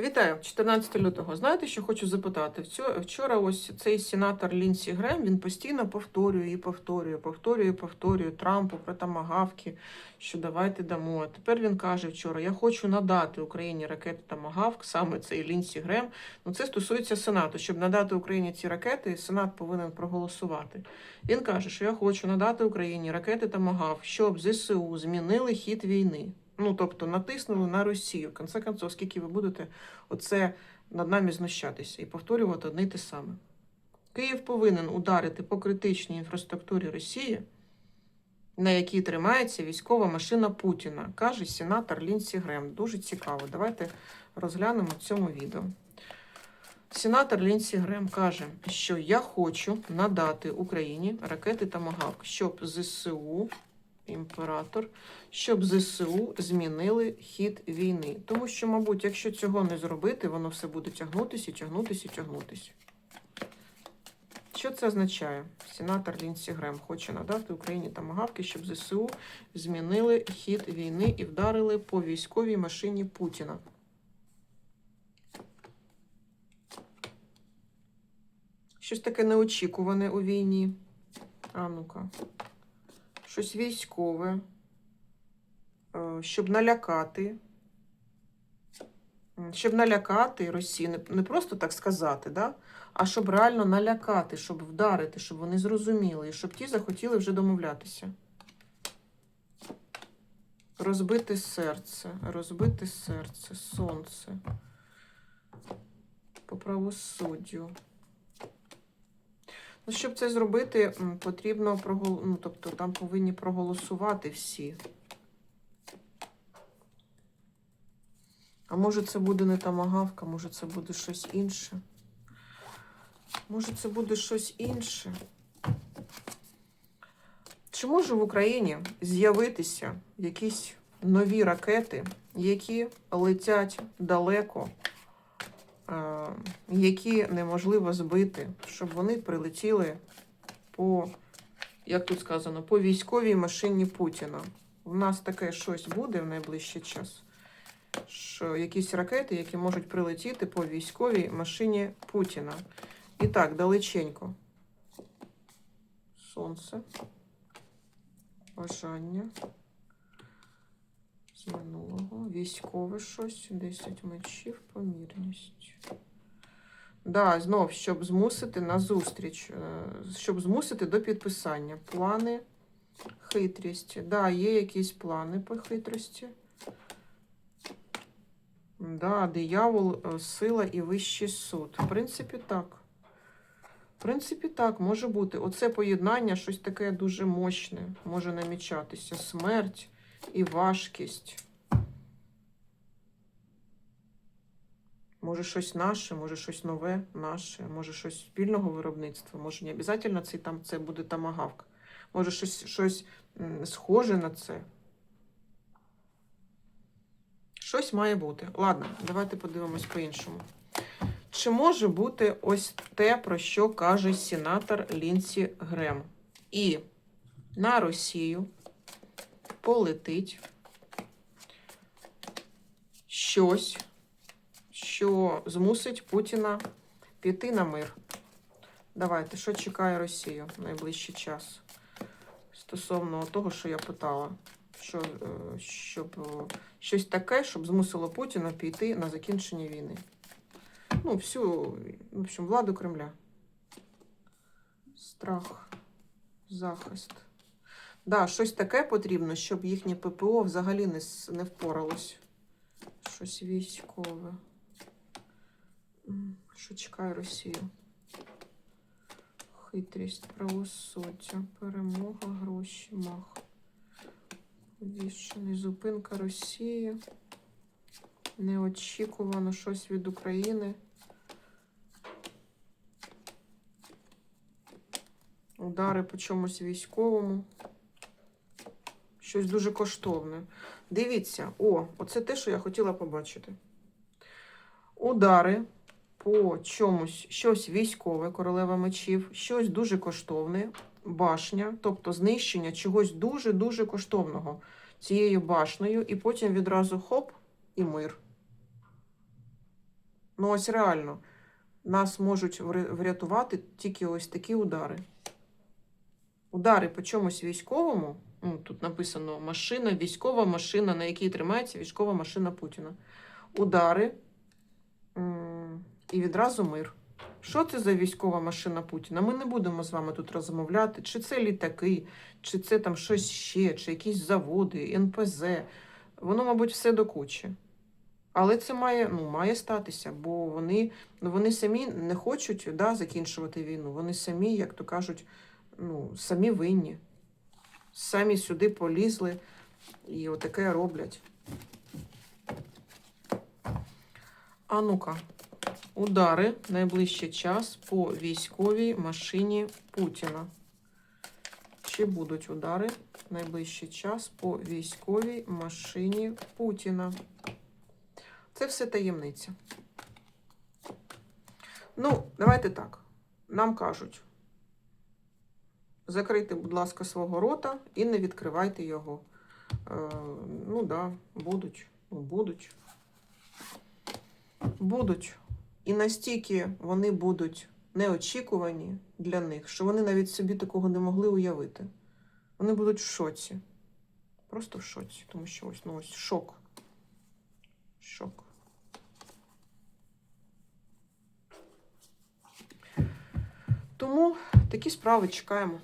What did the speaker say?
Вітаю, 14 лютого. Знаєте, що хочу запитати? Вчо- Вчора ось цей сенатор Лінсі Грем він постійно повторює і повторює, повторює, повторює Трампу про тамагавки, що давайте дамо. А тепер він каже вчора: я хочу надати Україні ракети Тамагавк, саме цей Лінсі Грем. Ну це стосується Сенату. Щоб надати Україні ці ракети, Сенат повинен проголосувати. Він каже, що я хочу надати Україні ракети Тамагавк, щоб ЗСУ змінили хід війни. Ну, тобто натиснули на Росію. В конце концов, скільки ви будете оце над нами знущатися і повторювати одне й те саме. Київ повинен ударити по критичній інфраструктурі Росії, на якій тримається військова машина Путіна, каже сенатор Лінсі Грем. Дуже цікаво. Давайте розглянемо цьому відео. Сенатор Лінсі Грем каже, що я хочу надати Україні ракети Томагавк, щоб ЗСУ, імператор, щоб ЗСУ змінили хід війни. Тому що, мабуть, якщо цього не зробити, воно все буде тягнутися, тягнутися, тягнутися. Що це означає? Сенатор Лінсі Грем хоче надати Україні тамагавки, щоб ЗСУ змінили хід війни і вдарили по військовій машині Путіна. Щось таке неочікуване у війні. А ну-ка. Щось військове. Е, Щоб налякати. Щоб налякати Росію, не, просто так сказати, да? а щоб реально налякати, щоб вдарити, щоб вони зрозуміли, і щоб ті захотіли вже домовлятися. Розбити серце, розбити серце, сонце. По правосуддю. Ну, щоб це зробити, потрібно прогол... ну, тобто там повинні проголосувати всі. А може це буде не тамагавка, може це буде щось інше. Може це буде щось інше. Чи може в Україні з'явитися якісь нові ракети, які летять далеко, які неможливо збити, щоб вони прилетіли по, як тут сказано, по військовій машині Путіна? У нас таке щось буде в найближчий час. Що якісь ракети, які можуть прилетіти по військовій машині Путіна. І так, далеченько. Сонце. Бажання. Військове щось. 10 мечів, помірність. Да, знов, щоб змусити на зустріч, е, щоб змусити до підписання. Плани хитрість. Да, є якісь плани по хитрості. Да, диявол, е, сила і вищий суд. В принципі, так. В принципі, так, може бути. Оце поєднання щось таке дуже мощне може намічатися. Смерть і важкість. Може щось наше, може щось нове наше, може щось спільного виробництва, може не обов'язково це, там, це буде тамагавк. Може щось, щось схоже на це. Щось має бути. Ладно, давайте подивимось по-іншому. Чи може бути ось те, про що каже сенатор Лінсі Грем? І на Росію полетить щось, що змусить Путіна піти на мир. Давайте, що чекає Росію в найближчий час? Стосовно того, що я питала, що, е, щоб е, щось таке, щоб змусило Путіна піти на закінчення війни. Ну, всю, в общем, владу Кремля. Страх, захист. Да, щось таке потрібно, щоб їхнє ППО взагалі не, не впоралось. Щось військове. Що чекає Росію? Хитрість, правосуддя, перемога, гроші, мах. Вішений, зупинка Росії. Неочікувано щось від України. Удари по чомусь військовому. Щось дуже коштовне. Дивіться, о, оце те, що я хотіла побачити. Удари по чомусь, щось військове, королева мечів, щось дуже коштовне, башня, тобто знищення чогось дуже-дуже коштовного цією башнею, і потім відразу хоп і мир. Ну ось реально, нас можуть врятувати тільки ось такі удари. Удари по чомусь військовому. Ну, тут написано машина, військова машина, на якій тримається військова машина Путіна. Удари і відразу мир. Що це за військова машина Путіна? Ми не будемо з вами тут розмовляти, чи це літаки, чи це там щось ще, чи якісь заводи, НПЗ. Воно, мабуть, все до кучі. Але це має, ну, має статися, бо вони, ну, вони самі не хочуть да, закінчувати війну. Вони самі, як то кажуть, ну, самі винні. Самі сюди полізли і отаке роблять. А ну-ка, удари найближчий час по військовій машині Путіна. Чи будуть удари найближчий час по військовій машині Путіна? Це все таємниця. Ну, давайте так. Нам кажуть, закрийте, будь ласка, свого рота і не відкривайте його. Е, ну да, будуть, ну, будуть. Будуть. І настільки вони будуть неочікувані для них, що вони навіть собі такого не могли уявити. Вони будуть в шоці. Просто в шоці, тому що ось, ну ось шок. Шок. Тому такі справи чекаємо.